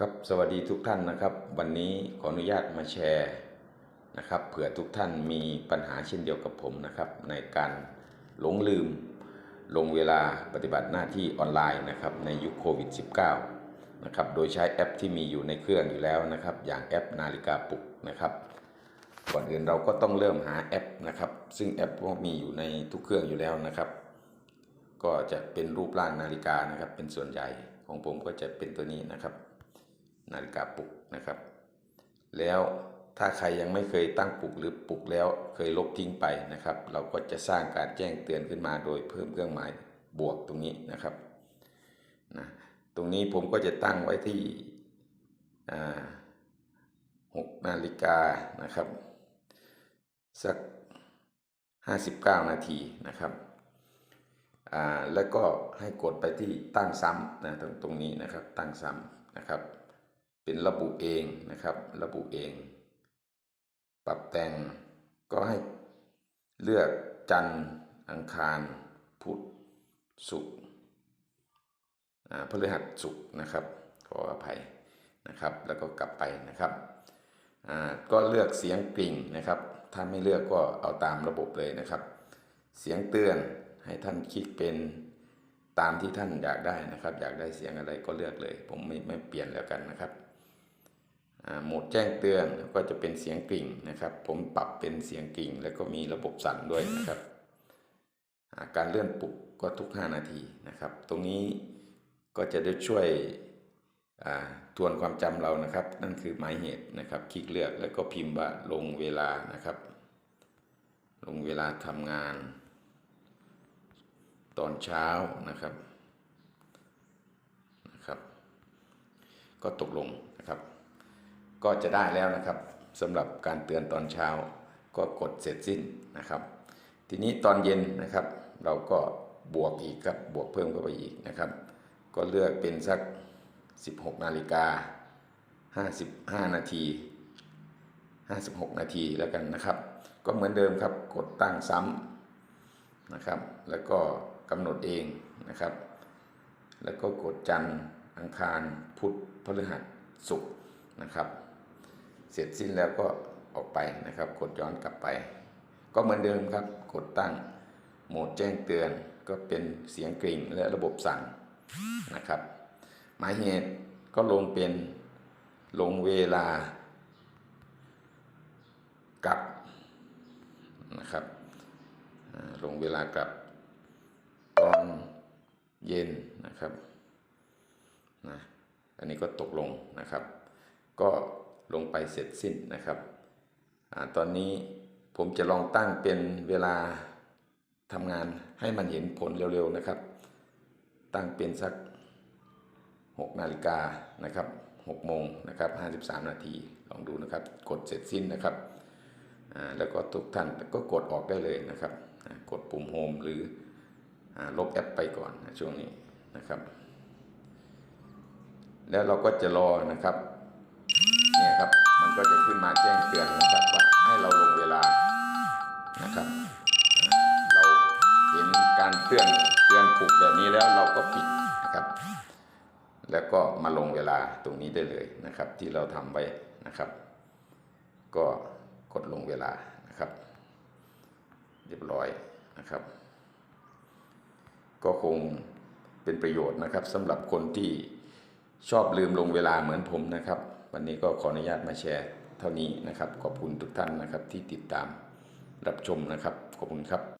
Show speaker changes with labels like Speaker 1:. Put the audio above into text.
Speaker 1: ครับสวัสดีทุกท่านนะครับ วันนี้ขออนุญาตมาแชร์นะครับเผื่อทุกท่านมีปัญหาเช่นเดียวกับผมนะครับ ในการหลงลืมลงเวลาปฏิบัติหน้าที่ออนไลน์นะครับในยุคโควิด -19 นะครับโดยใช้แอปที่มีอยู่ในเครื่องอยู่แล้วนะครับ อย่างแอปนาฬิกาปลุกนะครับก่อนอื่นเราก็ต้องเริ่มหาแอปนะครับ ซึ่งแอปพวกมีอยู่ในทุกเครื่องอยู่แล้วนะครับ ก็จะเป็นรูปร่างนาฬิกานะครับ เป็นส่วนใหญ่ของผมก็จะเป็นตัวนี้นะครับ นาฬิกาปลุกนะครับ แล้วถ้าใครยังไม่เคยตั้งปลุกหรือปลุกแล้วเคยลบทิ้งไปนะครับ เราก็จะสร้างการแจ้งเตือนขึ้นมาโดยเพิ่มเครื่องหมายบวกตรงนี้นะครับนะตรงนี้ผมก็จะตั้งไว้ที่หกนาฬิกานะครับ สัก 59 นาทีนะครับอ่าแล้วก็ให้กดไปที่ตั้งซ้ำนะตรงตรงนี้นะครับตั้งซ้ำนะครับ เป็นระบุเองนะครับ ระบุเอง ปรับแต่งก็ให้เลือกจันทร์อังคาร พุธศุกร์พฤหัสศุกร์นะครับ ขออภัยนะครับ แล้วก็กลับไปนะครับ ก็เลือกเสียงกริ่งนะครับ ถ้าไม่เลือกก็เอาตามระบบเลยนะครับ เสียงเตือนให้ท่านคลิกเป็นตามที่ท่านอยากได้นะครับ อยากได้เสียงอะไรก็เลือกเลย ผมไม่ไม่เปลี่ยนแล้วกันนะครับ โหมดแจ้งเตือนก็จะเป็นเสียงกริ่งนะครับ ผมปรับเป็นเสียงกริ่ง แล้วก็มีระบบสั่นด้วยนะครับ การเลื่อนปลุกก็ทุก 5 นาทีนะครับ ตรงนี้ก็จะได้ช่วยอ่าทวนความจำเรานะครับ นั่นคือหมายเหตุนะครับ คลิกเลือกแล้วก็พิมพ์ว่าลงเวลานะครับ ลงเวลาทำงาน ตอนเช้านะครับนะครับ ก็ตกลงนะครับ ก็จะได้แล้วนะครับสำหรับการเตือนตอนเช้าก็กดเสร็จสิ้นนะครับ ทีนี้ตอนเย็นนะครับ เราก็บวกอีกครับบวกเพิ่มเข้าไปอีกนะครับ ก็เลือกเป็นสัก 16นาฬิกา55 นาที 56 นาทีแล้วกันนะครับ ก็เหมือนเดิมครับกดตั้งซ้ำนะครับ แล้วก็กำหนดเองนะครับ แล้วก็กดจันทร์อังคารพุธพฤหัสศุกร์นะครับ เสร็จสิ้นแล้วก็ออกไปนะครับ กดย้อนกลับไป ก็เหมือนเดิมครับ กดตั้งโหมดแจ้งเตือน ก็เป็นเสียงกริ่งและระบบสั่งนะครับ หมายเหตุก็ลงเป็นลงเวลากลับนะครับลงเวลากลับตอนเย็นนะครับนะอันนี้ก็ตกลงนะครับ ก็ ลงไปเสร็จสิ้นนะครับอตอนนี้ผมจะลองตั้งเป็นเวลาทำงานให้มันเห็นผลเร็วๆนะครับ ตั้งเป็นสัก 6 นาฬิกานะครับ6โมงนะครับ53 นาทีลองดูนะครับ กดเสร็จสิ้นนะครับแล้วก็ทุกท่านก็กดออกได้เลยนะครับ กดปุ่มโฮมหรืออลบแอปไปก่อนช่วงนี้นะครับ แล้วเราก็จะรอนะครับ มันก็จะขึ้นมาแจ้งเตือนนะครับว่าให้เราลงเวลานะครับ เราเห็นการเตือนเตือนปลุกแบบนี้แล้วเราก็ปิดนะครับ แล้วก็มาลงเวลาตรงนี้ได้เลยนะครับ ที่เราทำไว้นะครับ ก็กดลงเวลานะครับ เรียบร้อยนะครับ ก็คงเป็นประโยชน์นะครับสำหรับคนที่ชอบลืมลงเวลาเหมือนผมนะครับ วันนี้ก็ขออนุญาตมาแชร์เท่านี้นะครับ ขอบคุณทุกท่านนะครับที่ติดตามรับชมนะครับ ขอบคุณครับ